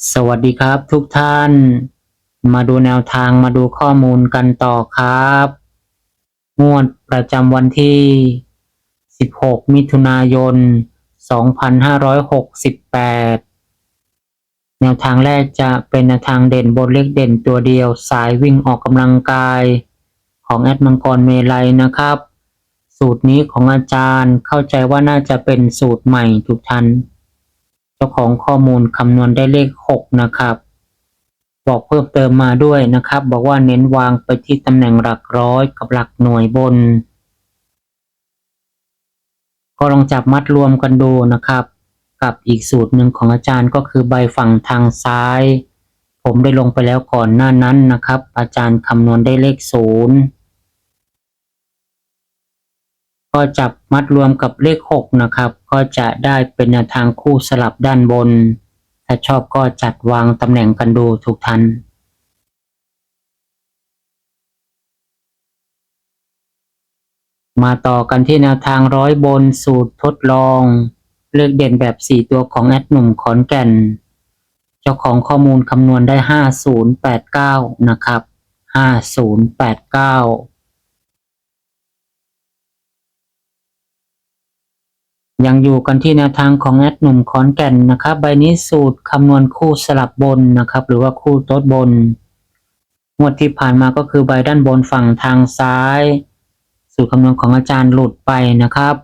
สวัสดีครับทุกท่าน มาดูแนวทางมาดูข้อมูลกันต่อครับงวดประจำวันที่ 16 มิถุนายน 2568 แนวทางแรกจะเป็นแนวทางเด่นบนเลขเด่นตัวเดียวสายวิ่งออกกำลังกายของแอดมังกรเมลัยนะครับ สูตรนี้ของอาจารย์เข้าใจว่าน่าจะเป็นสูตรใหม่ทุกท่าน จ้าของข้อมูลคำนวณได้เลข 6 นะครับ บอกเพิ่มเติมมาด้วยนะครับ บอกว่าเน้นวางไปที่ตำแหน่งหลักร้อยกับหลักหน่วยบน ก็ลองจับมัดรวมกันดูนะครับ กับอีกสูตรหนึ่งของอาจารย์ก็คือใบฝั่งทางซ้าย ผมได้ลงไปแล้วก่อนหน้านั้นนะครับ อาจารย์คำนวณได้เลขศูนย์ ก็จับมัดรวมกับเลข 6 นะครับ ก็จะได้เป็นแนวทางคู่สลับด้านบน ถ้าชอบก็จัดวางตำแหน่งกันดูทุกท่านมาต่อกันที่แนวทางร้อยบนสูตรทดลอง เลือกเด่นแบบ 4 ตัวของแอดหนุ่มขอนแก่น เจ้าของข้อมูลคำนวณได้ 5089 นะครับ 5089 ยังอยู่กันที่แนวทางของแอดหนุ่มขอนแก่นนะครับ ใบนี้สูตรคำนวณคู่สลับบนนะครับ หรือว่าคู่โต๊ดบน งวดที่ผ่านมาก็คือใบด้านบนฝั่งทางซ้าย สูตรคำนวณของอาจารย์หลุดไปนะครับ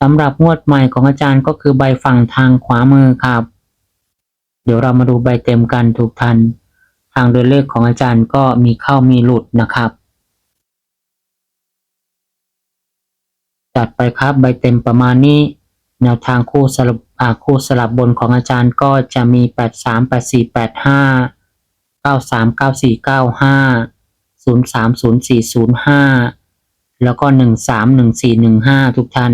สำหรับงวดใหม่ของอาจารย์ก็คือใบฝั่งทางขวามือครับ เดี๋ยวเรามาดูใบเต็มกันทุกท่านทางเดินเลขของอาจารย์ก็มีเข้ามีหลุดนะครับ จัดไปครับใบเต็มประมาณนี้ แนวทางคู่สลับคู่สลับบนของอาจารย์ก็จะมี 8 3 8 4 8 5 9 3 9 4 9 5 0 3 0 4 0 5 แล้วก็ 1 3 1 4 1 5 ทุกท่าน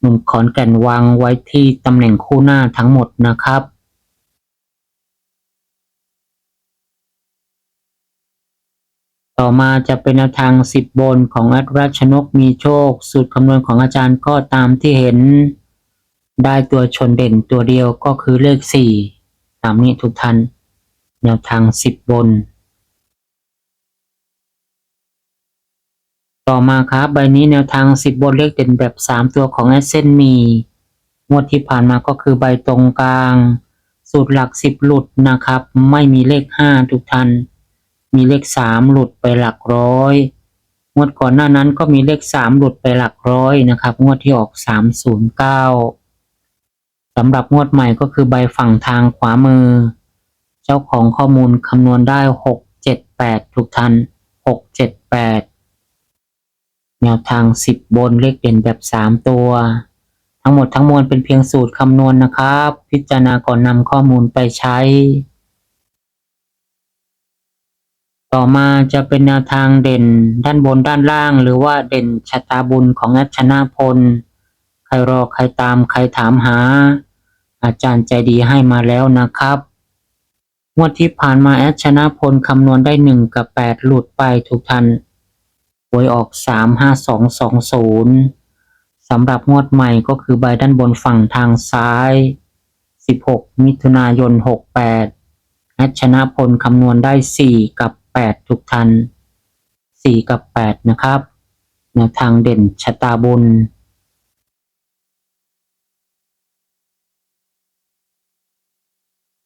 หนุ่มขอนแก่นวางไว้ที่ตำแหน่งคู่หน้าทั้งหมดนะครับ ต่อมาจะเป็นแนวทาง 10 บนของอัตราชนกมีโชค สูตรคำนวณของอาจารย์ก็ตามที่เห็น ได้ตัวชนเด่นตัวเดียวก็คือเลข 4 ตามนี้ทุกท่านแนวทาง 10 บน ต่อมาครับใบนี้แนวทาง 10 บนเลขเด่นแบบ 3 ตัวของแอสเซนมีงวดที่ผ่านมาก็คือใบตรงกลาง สูตรหลัก 10 หลุดนะครับ ไม่มีเลข 5 ทุกท่าน มีเลข3หลุดไปหลักร้อย งวดก่อนหน้านั้นก็มีเลข3หลุดไปหลักร้อยนะครับ งวดที่ออก309สำหรับงวดใหม่ก็คือใบฝั่งทางขวามือ เจ้าของข้อมูลคำนวณได้678ทุกท่าน678แปดแนวทาง10บบนเลขเด่นแบบ3ตัว ทั้งหมดทั้งมวลเป็นเพียงสูตรคำนวณนะครับ พิจารณาก่อนนำข้อมูลไปใช้ ต่อมาจะเป็นแนวทางเด่นด้านบนด้านล่าง หรือว่าเด่นชะตาบุญของแอดชนะพล ใครรอใครตามใครถามหา อาจารย์ใจดีให้มาแล้วนะครับงวดที่ผ่านมาแอดชนะพลคำนวณได้ 1 กับ 8 หลุดไปทุกท่านหวยออก 35220 สำหรับงวดใหม่ก็คือใบด้านบนฝั่งทางซ้าย 16 มิถุนายน 68แอดชนะพลคำนวณได้ 4 กับ 8 ทุกท่าน 4 กับ 8 นะครับแนวทางเด่นชะตาบุญ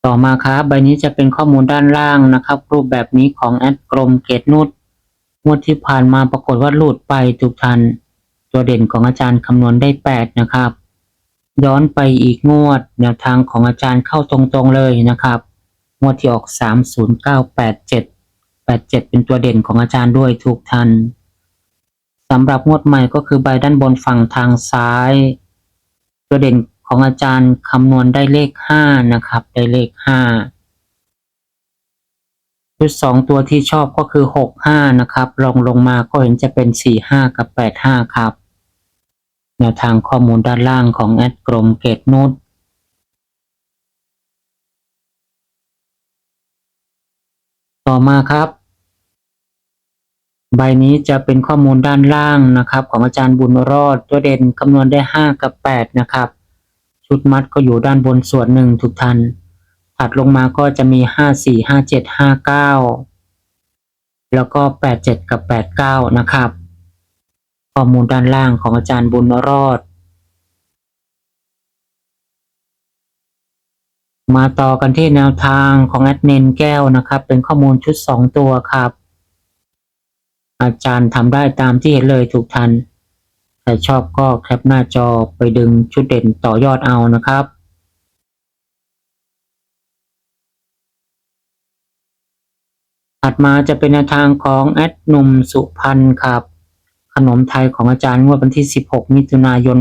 ต่อมาครับใบนี้จะเป็นข้อมูลด้านล่างนะครับ รูปแบบนี้ของแอดกรมเกตนุชงวดที่ผ่านมาปรากฏว่าหลุดไปทุกท่านตัวเด่นของอาจารย์คำนวณได้ 8 นะครับ ย้อนไปอีกงวด แนวทางของอาจารย์เข้าตรงๆเลยนะครับ งวดที่ออก 30987 7 เป็นตัวเด่นของอาจารย์ด้วยทุกท่านสำหรับงวดใหม่ก็คือใบด้านบนฝั่งทางซ้าย ตัวเด่นของอาจารย์คำนวณได้เลขห้านะครับ ได้เลขห้าชุดสองตัวที่ชอบก็คือหกห้านะครับลองลงมาก็เห็นจะเป็นสี่ห้ากับแปดห้าครับ แนวทางข้อมูลด้านล่างของแอดกรมเกตนุชต่อมาครับ ใบนี้จะเป็นข้อมูลด้านล่างนะครับ ของอาจารย์บุญรอดตัวเด่นคำนวณได้ห้ากับแปดนะครับ ชุดมัดก็อยู่ด้านบนส่วนหนึ่งทุกท่านถัดลงมาก็จะมีห้าสี่ห้าเจ็ดห้าเก้าแล้วก็แปดเจ็ดกับแปดเก้านะครับ ข้อมูลด้านล่างของอาจารย์บุญรอด มาต่อกันที่แนวทางของแอดเนนแก้วนะครับ เป็นข้อมูลชุดสองตัวครับ อาจารย์ทำได้ตามที่เห็นเลยทุกท่านใครชอบก็แคปหน้าจอไปดึงชุดเด่นต่อยอดเอานะครับถัดมาจะเป็นแนวทางของแอดหนุ่มสุพรรณครับ ขนมไทยของอาจารย์งวดวันที่ 16 มิถุนายน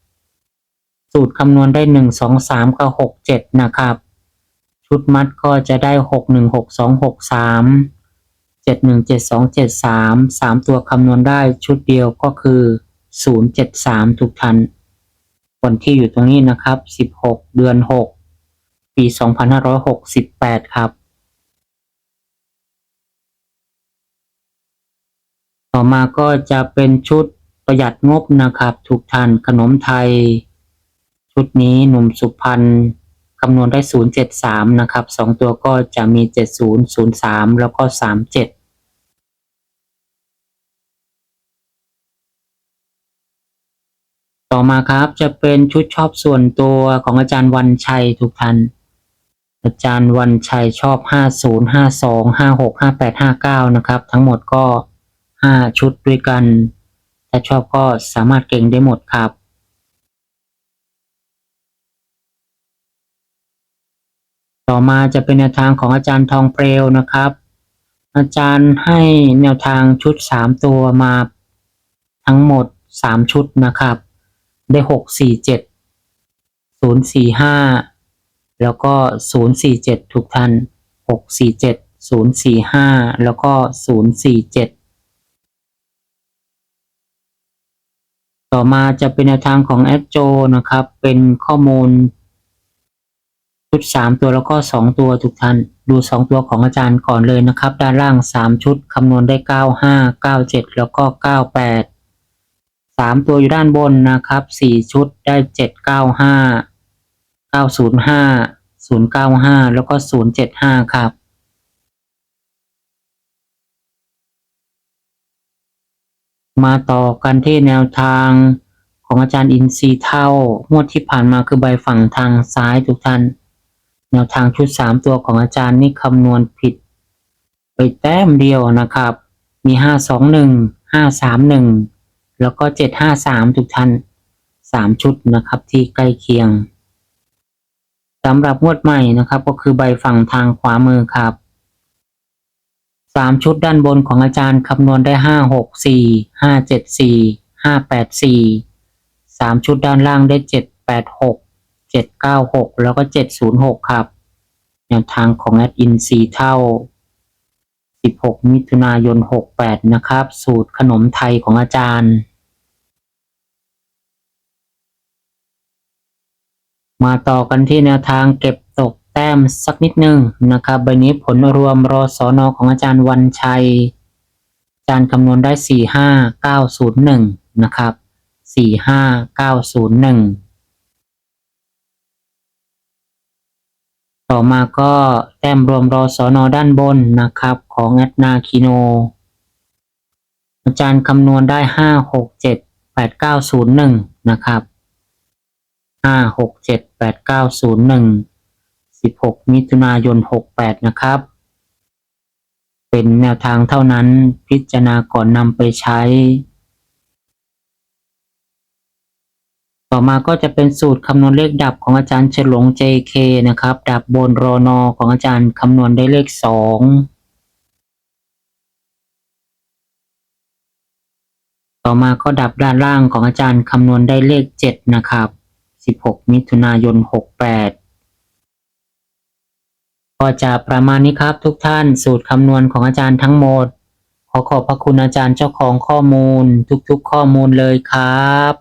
68 สูตรคำนวณได้ 1 2 3 กับ 6 7 นะครับ ชุดมัดก็จะได้ 6 1 6 2 6 3 7 1 7 2 7 3 3 ตัวคำนวณได้ชุดเดียวก็คือ 0 7 3 ทุกทันวันที่อยู่ตรงนี้นะครับ 16 เดือน 6 ปี 2568 ครับ ต่อมาก็จะเป็นชุดประหยัดงบนะครับ ทุกท่านขนมไทย ชุดนี้หนุ่มสุพรรณ คำนวณได้ 073 นะครับสองตัวก็จะมี 70 03 แล้วก็ 37ต่อมาครับจะเป็นชุดชอบส่วนตัวของอาจารย์วันชัยทุกท่านอาจารย์วันชัยชอบ 50 52 56 58 59 นะครับ ทั้งหมดก็ 5 ชุดด้วยกัน ถ้าชอบก็สามารถเก่งได้หมดครับ ต่อมาจะเป็นแนวทางของอาจารย์ทองเปลวนะครับ อาจารย์ให้แนวทางชุด 3 ตัวมาทั้งหมด 3 ชุดนะครับ ได้ 6 4 7 0 4 5 แล้วก็ 0 4 7 ทุกท่าน 6 4 7 0 4 5 แล้วก็ 0 4 7ต่อมาจะเป็นแนวทางของแอดโจนะครับ เป็นข้อมูล ชุด 3 ตัวแล้วก็ 2 ตัวทุกท่าน ดู 2 ตัวของอาจารย์ก่อนเลยนะครับ ด้านล่าง 3 ชุดคำนวณได้ 95 97 แล้วก็ 98 3 ตัวอยู่ด้านบนนะครับ 4 ชุดได้ 795 905 095 แล้วก็ 075 ครับมาต่อกันที่แนวทางของอาจารย์อินทรีเท่างวดที่ผ่านมาคือใบฝั่งทางซ้ายทุกท่าน แนวทางชุดสามตัวของอาจารย์นี่คำนวณผิด ไปแต้มเดียวนะครับ มีห้าสองหนึ่งห้าสามหนึ่งแล้วก็เจ็ดห้าสามทุกท่านสามชุดนะครับที่ใกล้เคียงสำหรับงวดใหม่นะครับ ก็คือใบฝั่งทางขวามือครับสามชุดด้านบนของอาจารย์คำนวณได้ห้าหกสี่ห้าเจ็ดสี่ห้าแปดสี่สามชุดด้านล่างได้เจ็ดแปดหกเจ็ดเก้าหกแล้วก็เจ็ดศูนย์หกครับ แนวทางของแอดอินซีเท่าสิบหกมิถุนายนหกแปดนะครับ สูตรขนมไทยของอาจารย์ มาต่อกันที่แนวทางเก็บตกแต้มสักนิดหนึ่งนะครับใบนี้ผลรวมรอสอนอของอาจารย์วันชัย อาจารย์คำนวณได้ 45901 นะครับ 45901 ต่อมาก็แต้มรวมรอสอนอด้านบนนะครับ ของแอดนาคิโน อาจารย์คำนวณได้5678901นะครับห้าหกเจ็ดแปดเก้าศูนย์หนึ่งสิบหกมิถุนายนหกแปดนะครับ เป็นแนวทางเท่านั้นพิจารณาก่อนนำไปใช้ ต่อมาก็จะเป็นสูตรคำนวณเลขดับของอาจารย์เฉลง JK นะครับ ดับบนรอนอของอาจารย์คำนวณได้เลขสองต่อมาก็ดับด้านล่างของอาจารย์คำนวณได้เลขเจ็ดนะครับ 16 มิถุนายน 68ก็จะประมาณนี้ครับทุกท่านสูตรคำนวณของอาจารย์ทั้งหมด ขอขอบพระคุณอาจารย์เจ้าของข้อมูล ทุกๆข้อมูลเลยครับ